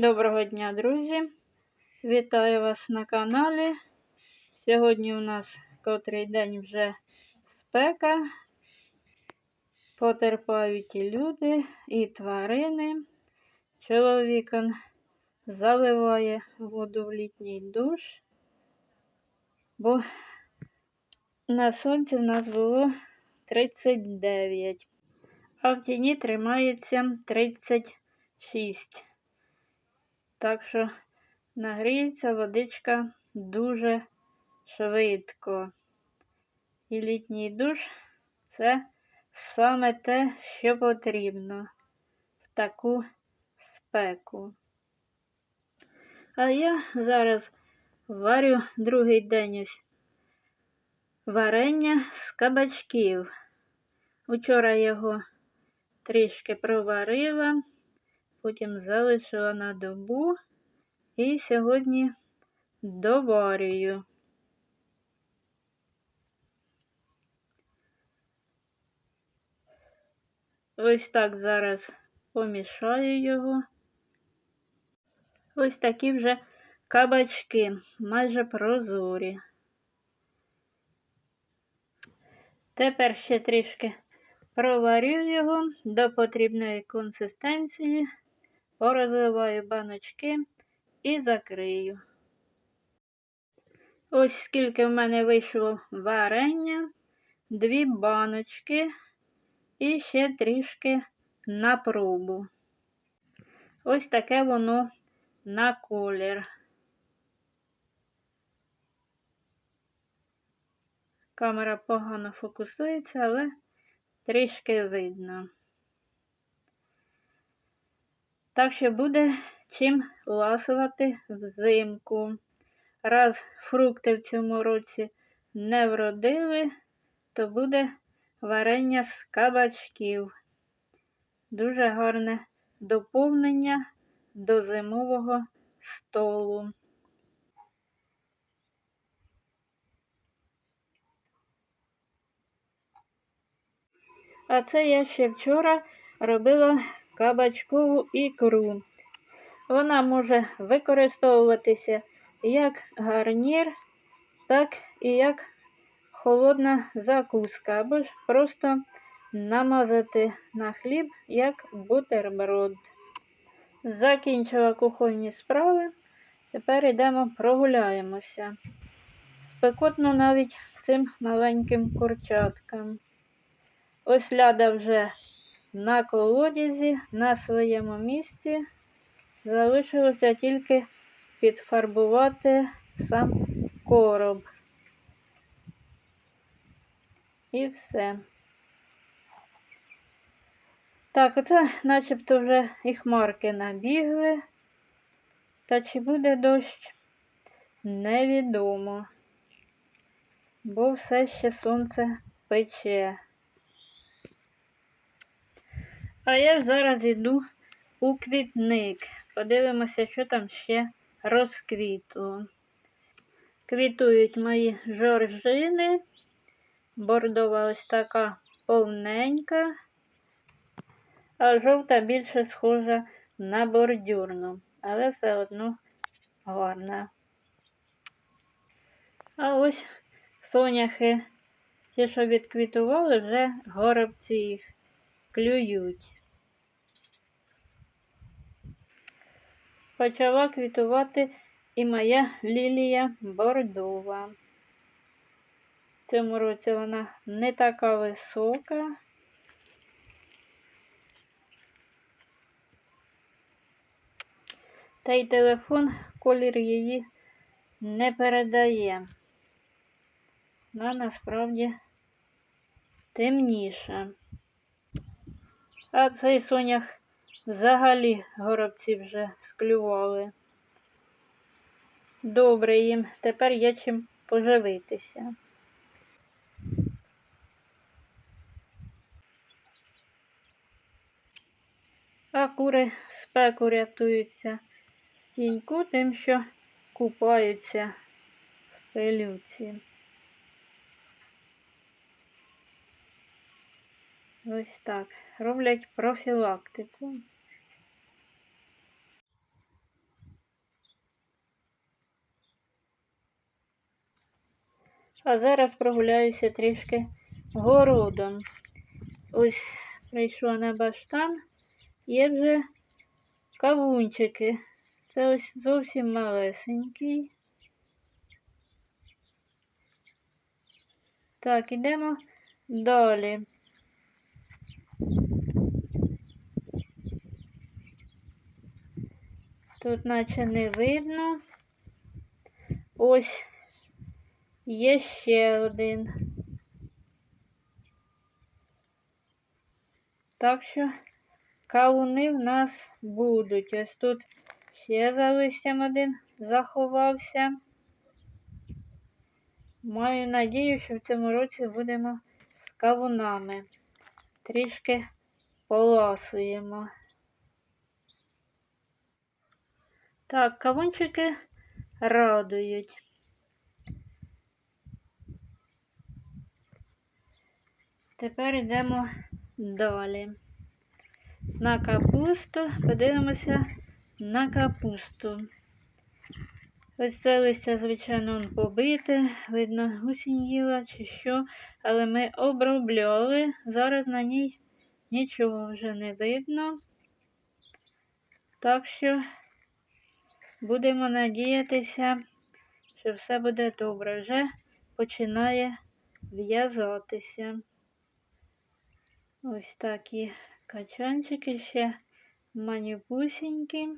Доброго дня, друзі! Вітаю вас на каналі. Сьогодні у нас котрий день вже спека. Потерпають і люди, і тварини. Чоловік заливає воду в літній душ, бо на сонці в нас було 39, а в тіні тримається 36. Так що нагріється водичка дуже швидко. І літній душ це саме те, що потрібно в таку спеку. А я зараз варю другий день ось варення з кабачків. Учора його трішки проварила потім залишила на добу і сьогодні доварюю. Ось так зараз помішаю його. Ось такі вже кабачки, майже прозорі. Тепер ще трішки проварю його до потрібної консистенції порозливаю баночки і закрию. Ось скільки в мене вийшло варення, дві баночки і ще трішки на пробу. Ось таке воно на колір. Камера погано фокусується, але трішки видно. Так що буде чим ласувати взимку. Раз фрукти в цьому році не вродили, то буде варення з кабачків. Дуже гарне доповнення до зимового столу. А це я ще вчора робила кабачкову ікру. Вона може використовуватися як гарнір, так і як холодна закуска, або ж просто намазати на хліб як бутерброд. Закінчила кухонні справи. Тепер йдемо прогуляємося. Спекотно навіть цим маленьким курчаткам. Ось ляда вже на колодязі на своєму місці. Залишилося тільки підфарбувати сам короб. І все. Так, оце начебто вже і хмарки набігли. Та чи буде дощ, невідомо, бо все ще сонце пече. А я зараз йду у квітник. Подивимося, що там ще розквітло. Квітують мої жоржини. Бордова ось така повненька, а жовта більше схожа на бордюрну, але все одно гарна. А ось соняхи, ті, що відквітували, вже горобці їх клюють. Почала квітувати і моя лілія бордова. В цьому році вона не така висока. Та й телефон колір її не передає. Вона насправді темніша. А цей сонях взагалі горобці вже склювали. Добре їм, тепер є чим поживитися. А кури в спеку рятуються тіньку тим, що купаються в пилюці. Ось так. Роблять профілактику. А зараз прогуляюся трішки городом. Ось прийшла на баштан, є вже кавунчики. Це ось зовсім малесенький. Так, ідемо далі. Тут наче не видно. Ось є ще один. Так що кавуни в нас будуть. Ось тут ще за листям один заховався. Маю надію, що в цьому році будемо з кавунами. Трішки поласуємо. Так, кавунчики радують. Тепер йдемо далі. На капусту подивимося на капусту. Ось це листя, звичайно, побите, видно, гусінь їла чи що, але ми обробляли. Зараз на ній нічого вже не видно. Так що будемо надіятися, що все буде добре. Вже починає в'язатися. Ось такі качанчики ще манюпусінькі.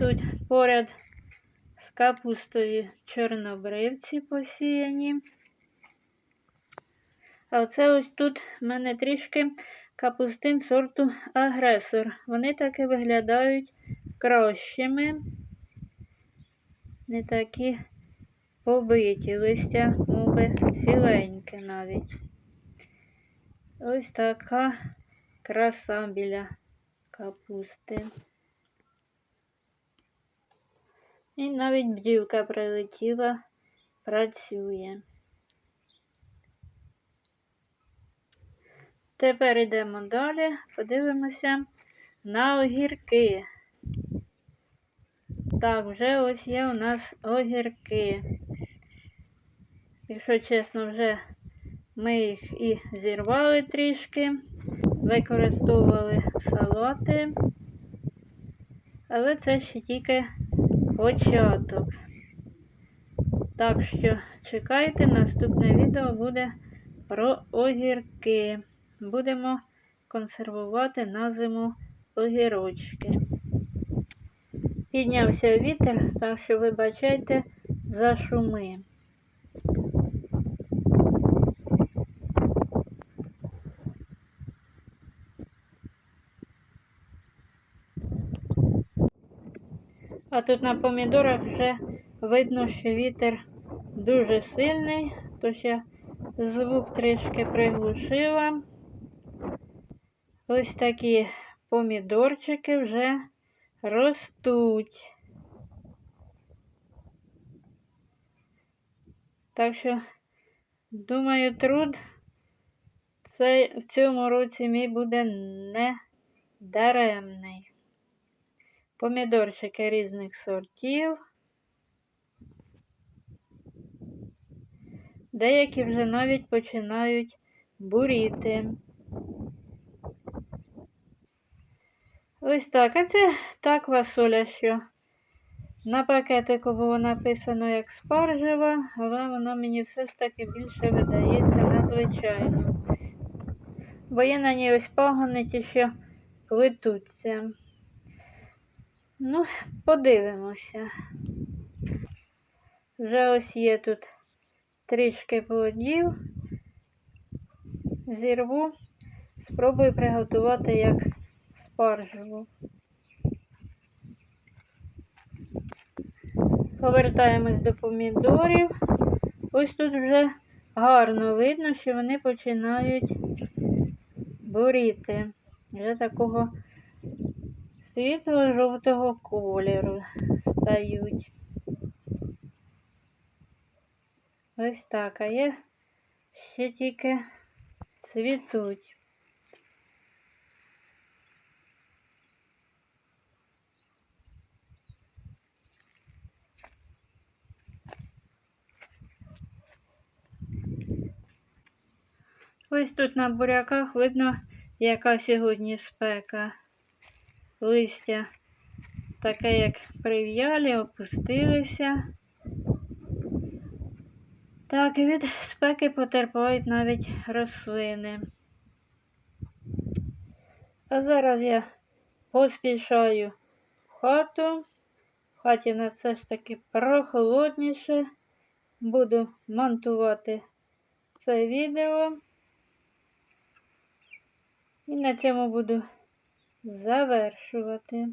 Тут поряд з капустою чорнобривці посіяні. А оце ось тут в мене трішки капустин сорту агресор. Вони таки виглядають кращими, не такі побиті листя, мови ціленьке навіть. Ось така краса біля капусти. І навіть бджілка прилетіла, працює. Тепер йдемо далі, подивимося на огірки. Так, вже ось є у нас огірки. Якщо чесно, вже ми їх і зірвали трішки, використовували в салати, але це ще тільки початок. Так що чекайте, наступне відео буде про огірки. Будемо консервувати на зиму огірочки. Піднявся вітер, так що вибачайте за шуми. А тут на помідорах вже видно, що вітер дуже сильний, тож я звук трішки приглушила. Ось такі помідорчики вже ростуть. Так що, думаю, труд цей, в цьому році мій буде не даремний помідорчики різних сортів. Деякі вже навіть починають буріти. Ось так. А це та квасоля, що на пакетику було написано як спаржева, але воно мені все ж таки більше видається надзвичайно. Бо є на ній ось пагони ті, що плетуться. Ну, подивимося. Вже ось є тут трішки плодів. Зірву, спробую приготувати як спаржеву. Повертаємось до помідорів. Ось тут вже гарно видно, що вони починають буріти. Вже такого світло-жовтого кольору стають. Ось так, а є ще тільки цвітуть. Ось тут на буряках видно, яка сьогодні спека. Листя таке, як прив'ялі, опустилися. Так, від спеки потерпають навіть рослини. А зараз я поспішаю в хату. В хаті в нас все ж таки прохолодніше. Буду монтувати це відео. І на цьому буду завершувати.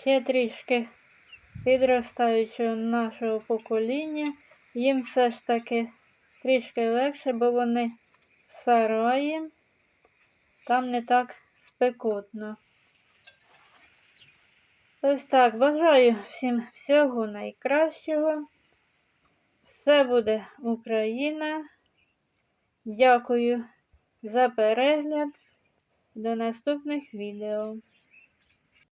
Ще трішки підростаючого нашого покоління. Їм все ж таки трішки легше, бо вони сараї. Там не так спекотно. Ось так. Бажаю всім всього найкращого. Все буде Україна. Дякую за перегляд. До наступних відео.